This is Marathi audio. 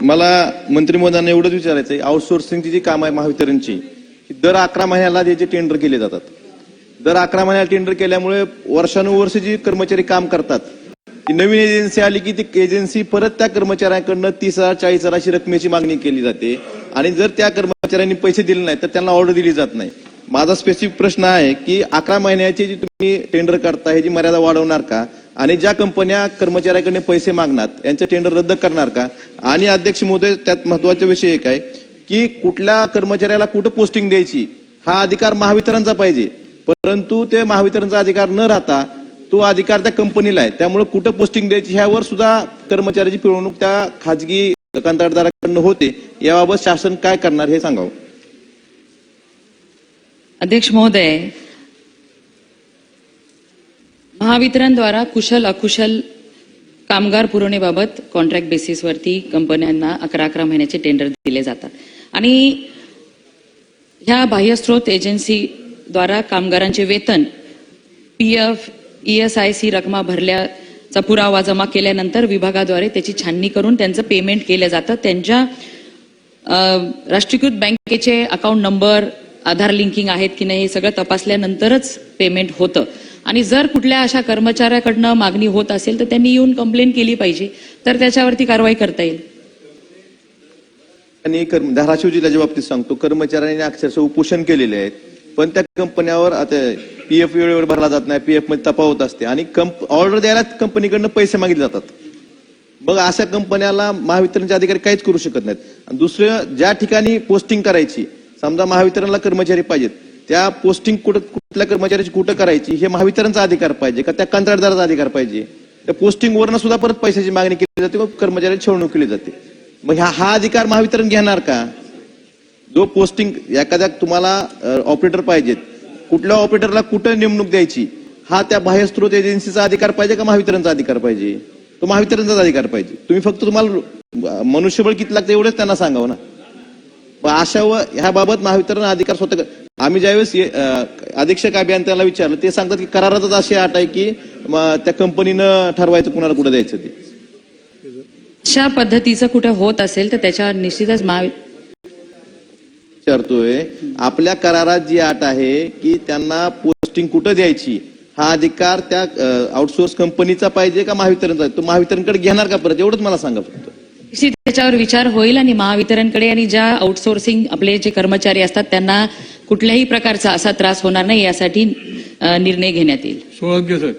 मला मंत्री महोदयांना एवढंच विचारायचं आहे आउटसोर्सिंगची जी काम आहे महावितरणची दर अकरा महिन्याला त्याचे टेंडर केले जातात. दर अकरा महिन्याला टेंडर केल्यामुळे वर्षानुवर्ष जी कर्मचारी काम करतात ती नवीन एजन्सी आली की ती एजन्सी परत त्या कर्मचाऱ्यांकडनं तीस हजार चाळीस हजार अशी रकमेची मागणी केली जाते. आणि जर त्या कर्मचाऱ्यांनी पैसे दिले नाही तर त्यांना ऑर्डर दिली जात नाही. माझा स्पेसिफिक प्रश्न आहे की अकरा महिन्याची जी तुम्ही टेंडर करता ह्याची मर्यादा वाढवणार का? आणि ज्या कंपन्या कर्मचाऱ्याकडे पैसे मागणार यांचं टेंडर रद्द करणार का? आणि अध्यक्ष महोदय त्यात महत्त्वाचा विषय एक आहे की कुठल्या कर्मचाऱ्याला कुठं पोस्टिंग द्यायची हा अधिकार महावितरणचा पाहिजे. परंतु ते महावितरणचा अधिकार न राहता तो अधिकार त्या कंपनीला आहे. त्यामुळे कुठं पोस्टिंग द्यायची ह्यावर सुद्धा कर्मचाऱ्याची पिळवणूक त्या खाजगी कंत्राटदाराकडनं होते. याबाबत शासन काय करणार हे सांगावं. अध्यक्ष महोदय महावितरणद्वारा कुशल अकुशल कामगार पुरवण्याबाबत कॉन्ट्रॅक्ट बेसिसवरती कंपन्यांना अकरा अकरा महिन्याचे टेंडर दिले जातात. आणि ह्या बाह्यस्रोत एजन्सीद्वारा कामगारांचे वेतन P F E S I C रकमा भरल्याचा पुरावा जमा केल्यानंतर विभागाद्वारे त्याची छाननी करून त्यांचं पेमेंट केलं जातं. त्यांच्या राष्ट्रीयकृत बँकेचे अकाउंट नंबर आधार लिंकिंग आहेत की नाही हे सगळं तपासल्यानंतरच पेमेंट होतं. आणि जर कुठल्या अशा कर्मचाऱ्याकडनं मागणी होत असेल तर त्यांनी येऊन कंप्लेंट केली पाहिजे. तर त्याच्यावरती कारवाई करता येईल. आणि कर्म- धाराशिव जिल्ह्याच्या बाबतीत सांगतो कर्मचाऱ्यांनी अक्षरशः उपोषण केलेले आहेत. पण त्या कंपन्यावर आता पी एफ वेळेवर भरला जात नाही पी एफमध्ये तपावत असते. आणि कंप ऑर्डर द्यायला कंपनीकडनं पैसे मागितले जातात. मग अशा कंपन्याला महावितरणचे अधिकारी काहीच करू शकत नाहीत. आणि दुसरं ज्या ठिकाणी पोस्टिंग करायची समजा महावितरणला कर्मचारी पाहिजेत त्या पोस्टिंग कुठं कुठल्या कर्मचाऱ्याची कुठं करायची हे महावितरणचा अधिकार पाहिजे का त्या कंत्राटदाराचा अधिकार पाहिजे? त्या पोस्टिंग वरनं सुद्धा परत पैशाची मागणी केली जाते व कर्मचाऱ्याची छेवणूक केली जाते. मग ह्या हा अधिकार महावितरण घेणार का? जो पोस्टिंग एखाद्या तुम्हाला ऑपरेटर पाहिजेत कुठल्या ऑपरेटरला कुठं नेमणूक द्यायची हा त्या बाह्यस्त्रोत एजन्सीचा अधिकार पाहिजे का महावितरणचा अधिकार पाहिजे? तो महावितरणचाच अधिकार पाहिजे. तुम्ही फक्त तुम्हाला मनुष्यबळ किती लागतं एवढंच त्यांना सांगावं ना. अशा व ह्याबाबत महावितरण अधिकार स्वतः आम्ही ज्यावेळेस अधीक्षक अभियंत्याला विचारलं ते सांगतात की करारातच अशी अट आहे की म, त्या कंपनीनं ठरवायचं कुणाला कुठं द्यायचं ते. अशा पद्धतीचं कुठं होत असेल तर त्याच्यावर निश्चितच महावि विचारतोय आपल्या करारात जी अट आहे की त्यांना पोस्टिंग कुठं द्यायची हा अधिकार त्या आउटसोर्स कंपनीचा पाहिजे का महावितरणचा? तो महावितरणकडे घेणार का परत? एवढंच मला सांगा फक्त. त्याच्यावर विचार होईल आणि महावितरणकडे आणि ज्या आउटसोर्सिंग आपले जे कर्मचारी असतात त्यांना कुठल्याही प्रकारचा असा त्रास होणार नाही यासाठी निर्णय घेण्यात येईल. सोळंके साहेब